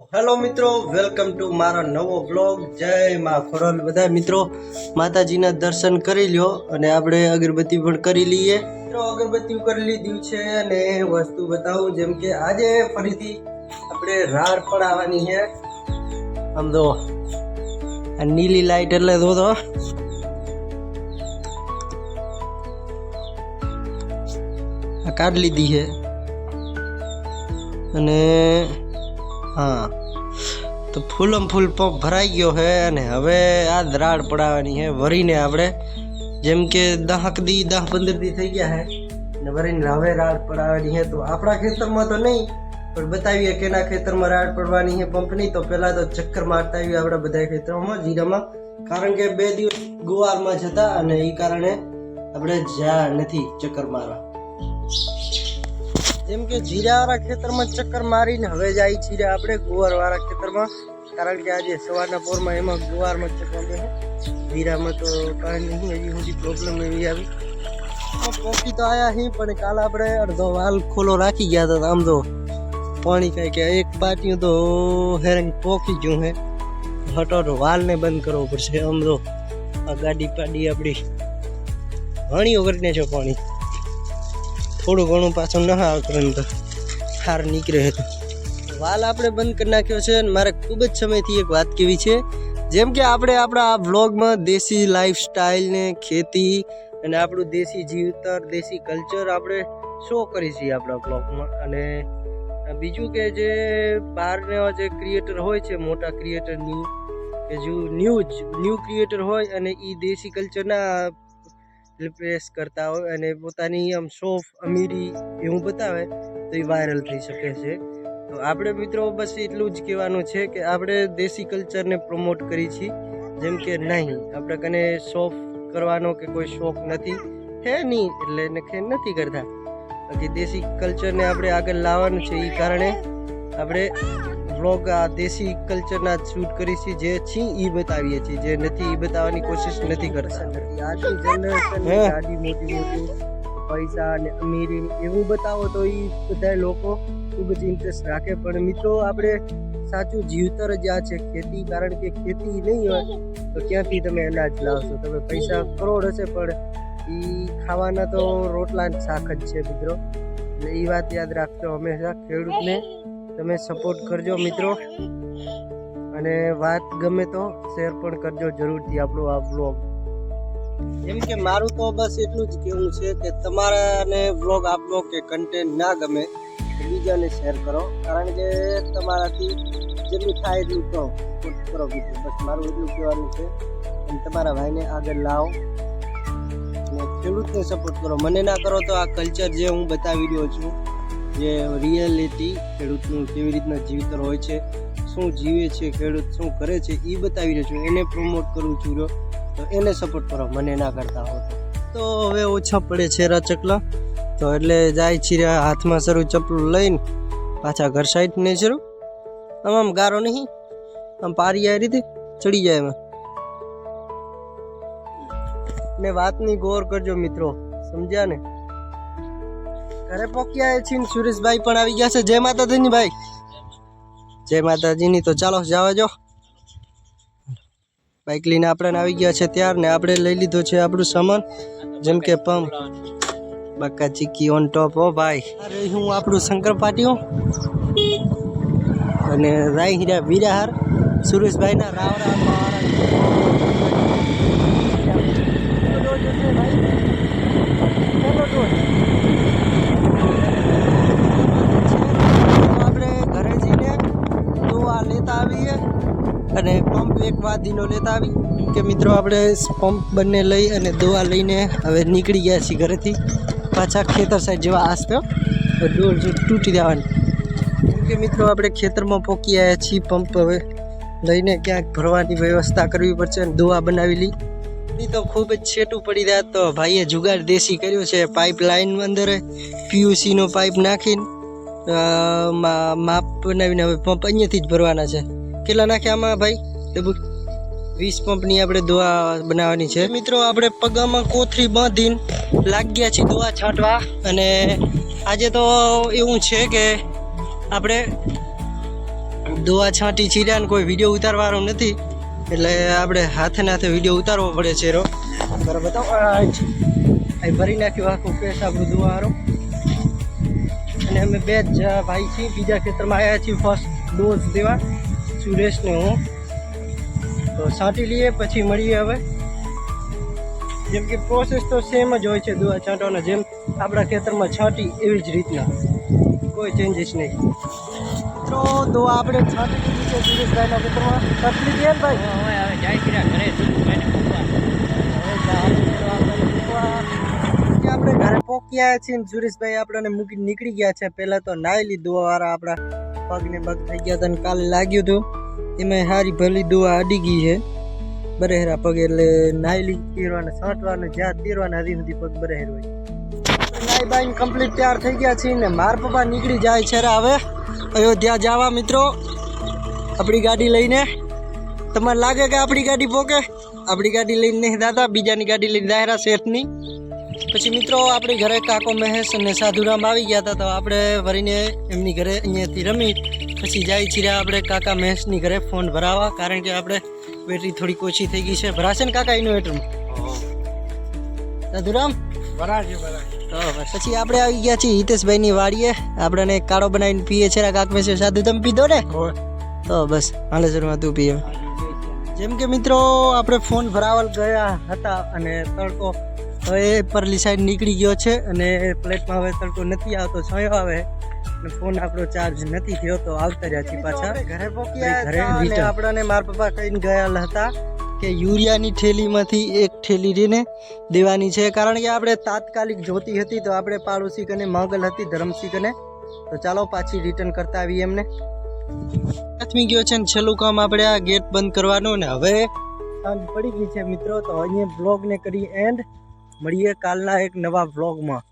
Hello મિત્રો. Welcome to મારો નવો બ્લોગ જય માં ખોરલ બધા મિત્રો, માતાજીના દર્શન કરી લ્યો અને આપણે અગરબત્તી પણ કરી લઈએ. મિત્રો, અગરબત્તી કરી લીધી છે અને વસ્તુ બતાવું, જેમ કે આજે ફરીથી આપણે રાર પણ આવવાની છે. આમ તો આ નીલી લાઈટ એટલે તો આ કાઢ લીધી છે. અને હા. તો ફૂલમ ફૂલ પંપ ભરાઈ ગયો છે અને હવે આ દ્રાડ પડાવવાની છે વરીને આપણે. જેમ કે દહક દી, દહ પંદર દી થઈ ગયા છે અને વરીને હવે રાડ પડાવવાની છે તો આપણા ખેતરમાં તો નહીં, પણ બતાવીએ કેના ખેતરમાં રાડ પડવાની છે પંપની તો પહેલાં તો ચક્કર મારતા આવીએ આપણા બધા ખેતરોમાં, જીરામાં. કારણ કે બે દિવસ ગુવારમાં જતા અને એ કારણે આપણે જ્યાં નથી ચક્કર મારવા. જેમ કે જીરાવાળા ખેતરમાં ચક્કર મારીને હવે જાય છીએ આપણે, ગુવારવાળા ખેતરમાં. કારણ કે આજે સવારના પોરમાં એમાં ગુવારમાં ચક્કર છે જીરામાં તો કાંઈ નહીં, હજી સુધી પ્રોબ્લેમ એવી આવી. પોકી તો આવ્યા હી, પણ કાલ આપણે અડધો વાલ ખોલો રાખી ગયા હતા આમ તો. પાણી કાંઈ કે એક પાટિયું તો હેરંગ પોકી ગયું હે. હટો વાલને બંધ કરવો પડશે આમ તો. આ ગાડી પાડી આપણી. ઘણી કરીને છે પાણી. થોડું ઘણું પાછું ન આવતું હાર નીકળે છે વાલ આપણે બંધ કરી નાખ્યો છે અને મારે ખૂબ જ સમયથી એક વાત કેવી છે. જેમ કે આપણે આપણા આ વ્લોગમાં દેશી લાઈફ સ્ટાઈલ ને ખેતી અને આપણું દેશી જીવતર, દેશી કલ્ચર આપણે શો કરી છીએ આપણા વ્લોગમાં. અને બીજું કે જે બહારના જે ક્રિએટર હોય છે, મોટા ક્રિએટર ન્યૂ કે જો ન્યૂ ન્યૂ ક્રિએટર હોય અને એ દેશી કલ્ચરના રિપ્લેસ કરતા હોય અને પોતાની આમ શોફ અમીરી એવું બતાવે, તો એ વાયરલ થઈ શકે છે. તો આપણે મિત્રો બસ એટલું જ કહેવાનું છે કે આપણે દેશી કલ્ચરને પ્રમોટ કરી છીએ જેમ કે નહીં, આપણે કને શોફ કરવાનો કે કોઈ શોખ નથી, હે નહીં, એટલે એને નથી કરતા. બાકી દેશી કલ્ચરને આપણે આગળ લાવવાનું છે એ કારણે આપણે વ્લોગ આ દેશી કલ્ચરના શૂટ કરી છે જે છે એ બતાવીએ છીએ જે નથી એ બતાવવાની કોશિશ નથી કરતા. આજની જનરેશન ગાડી મોટી મોટી? પૈસા અને અમીરી એવું બતાવો તો એ બધા લોકો ખૂબ જ ઇન્ટરેસ્ટ રાખે. પણ મિત્રો આપણે સાચું જીવતર જ આ છે ખેતી કારણ કે ખેતી નહીં હોય તો ક્યાંથી તમે અનાજ લાવશો? તમે પૈસા કરોડ હશે પણ એ ખાવાના તો રોટલા ને શાક જ છે મિત્રો. એટલે એ વાત યાદ રાખજો હંમેશા ખેડૂતને. તમે સપોર્ટ કરજો મિત્રો. અને વાત ગમે તો શેર પણ કરજો જરૂરથી આપણો આ બ્લોગ જેમ કે મારું તો બસ એટલું જ કહેવું છે કે તમારાને બ્લોગ આપણો કે કન્ટેન્ટ ના ગમે, બીજાને શેર કરો. કારણ કે તમારાથી જેટલું થાય એટલું કહો કરો મિત્રો. બસ મારું એટલું કહેવાનું છે. અને તમારા ભાઈને આગળ લાવો. અને ખેડૂતને સપોર્ટ કરો. મને ના કરો તો આ કલ્ચર જે હું બતાવી રહ્યો છું જે રિયાલિટી ખેડૂતનું કેવી રીતના જીવતર હોય છે, શું જીવે છે ખેડૂત, શું કરે છે એ બતાવી રહ્યો છું. એને પ્રમોટ કરું છું રહ્યો. તો એને સપોર્ટ કરો, મને ના કરતા હો તો. હવે ઓછા પડે છે ચકલા. તો એટલે જાય છે હાથમાં શરૂ ચપલું લઈને પાછા ઘર સાઈડ ને શરૂ. આમ આમ ગારો નહીં. આમ પારી આ રીતે ચડી જાય એમાં. ને વાતની ગૌર કરજો મિત્રો, સમજ્યા ને? ઘરે પોક્યા છે સુરેશભાઈ પણ આવી ગયા છે. જય માતાજીની ભાઈ. જય માતાજીની તો ચાલો જવા જો બાઇક લઈને આપણે આવી ગયા છે ત્યાર ને આપણે લઈ લીધો છે આપણું સામાન. જેમ કે પંપ બાકા ચીકી ઓન ટોપ હો ભાઈ. અરે હું આપણું શંકર પાટિયું. અને રાય હીરા વીરાહાર. સુરેશભાઈના રાવરા આપણે ઘરે જઈને દવા લેતા આવીએ અને પંપ એક વાદીનો લેતા આવી કે મિત્રો, આપણે પંપ બંને લઈ અને દવા લઈને હવે નીકળી ગયા છીએ ઘરેથી. પાછા ખેતર સાઈડ જેવા આસ્તો ડોર તૂટી જવાની. કેમ કે મિત્રો, આપણે ખેતરમાં પોકી આવ્યા છીએ પંપ હવે. લઈને ક્યાંક ભરવાની વ્યવસ્થા કરવી પડશે અને દવા બનાવી લઈ. ની તો ખૂબ જ છેટું પડી રહ્યા તો ભાઈએ જુગાડ દેશી કર્યો છે. પાઇપ લાઇન અંદર પીયુસીનો પાઇપ નાખીને. માપ બનાવીને હવે પંપ અહીંયાથી જ ભરવાના છે. કેટલા નાખ્યા આમાં ભાઈ? લગભગ વીસ પંપની આપણે દવા બનાવવાની છે. મિત્રો, આપણે પગામાં કોથરી બાંધીને લાગ્યા છીએ દવા છાંટવા. અને આજે તો એવું છે કે આપણે દોવા છાંટી છીર્યા ને કોઈ વીડિયો ઉતારવાનો નથી. એટલે આપણે હાથે હાથે વીડિયો ઉતારવો પડે છે રો બરાબર. બતાવો ભરી નાખ્યું આખું કેસ, આપણું દુવારો અને અમે બે જ ભાઈ છીએ. બીજા ખેતરમાં આવ્યા છીએ ફર્સ્ટ ડોઝ દેવા. સુરેશને હું. તો છાંટી લઈએ પછી મળીએ હવે. જેમ કે પ્રોસેસ તો સેમ જ હોય છે દવા છાંટવાના. જેમ આપણા ખેતરમાં છાંટી એવી જ રીતના. કોઈ ચેન્જીસ નહીં. મિત્રો દવા આપણે છાંટી દીધી છે સુરેશભાઈના ખેતરમાં. હે ને ભાઈ? હવે હવે જાય કર્યા ઘરે. હવે ઘરે છે ને સુરેશભાઈ આપણને મૂકી નીકળી ગયા છે. પહેલાં તો નાઈ લીધું વાળા આપણા પગને પગ થઈ ગયા હતા ને કાલે લાગ્યું હતું. એમાં સારી ભલી દુઆ અડી ગઈ છે. બરેહરા પગ એટલે નાયલી તીરવાને, સાંટવાને, જ્યાં તીરવાના હજી સુધી પગ બરેહર હોય. નાઈ બાઈ કમ્પ્લીટ તૈયાર થઈ ગયા છીએ ને માર પપ્પા નીકળી જાય છે હવે. અયોધ્યા જવા મિત્રો. આપણી ગાડી લઈને. તમને લાગે કે આપણી ગાડી પોકે? આપણી ગાડી લઈને નહીં દાદા, બીજાની ગાડી લઈને દાયરા શેઠની. પછી મિત્રો આપણી ઘરે કાકો મહેશ અને સાધુરામ આવી ગયા હતા તો આપણે વરીને એમની ઘરે અહીંયાથી રમી પછી જાય છીએ આપણે કાકા મહેશની ઘરે ફોન ભરાવા કારણ કે આપણે બેટરી થોડીક ઓછી થઈ ગઈ છે. ભરાશે ને કાકા ઇન્વર્ટરમાં સાધુરામ? ભરાશે ભરાશે. પછી આપણે આવી ગયા છીએ હિતેશભાઈની વાડીએ. આપણને કાળો બનાવીને પીએ છે કાક મહેશ. સાધુ તમે પીધો ને? તો બસ હાલે શરૂમાં તું પીએ જેમ કે મિત્રો આપણે ફોન ભરાવલ ગયા હતા અને તડકો હવે પરલી સાઈડ નીકળી ગયો છે અને પ્લેટમાં હવે તડકો નથી આવતો છયો આવે. અને ફોન આપણો ચાર્જ નથી થયો તો આવતા રહ્યા છીએ પાછા. ઘરે પહોંચી ઘરે આપણને મારા પપ્પા કહીને ગયા હતા કે યુરિયાની થેલીમાંથી એક થેલી રીને દેવાની છે. કારણ કે આપણે તાત્કાલિક જોતી હતી તો આપણે પાડોશી કને મોગલ હતી ધરમસિંહ કને. તો ચાલો પાછી રિટર્ન કરતા આવીએ એમને. હાથમી ગયો છે ને છેલ્લું કામ આપણે આ ગેટ બંધ કરવાનું ને હવે. સાંજ પડી ગઈ છે મિત્રો તો અહીંયા બ્લોગને કરી એન્ડ મળીએ કાલના એક નવા બ્લોગમાં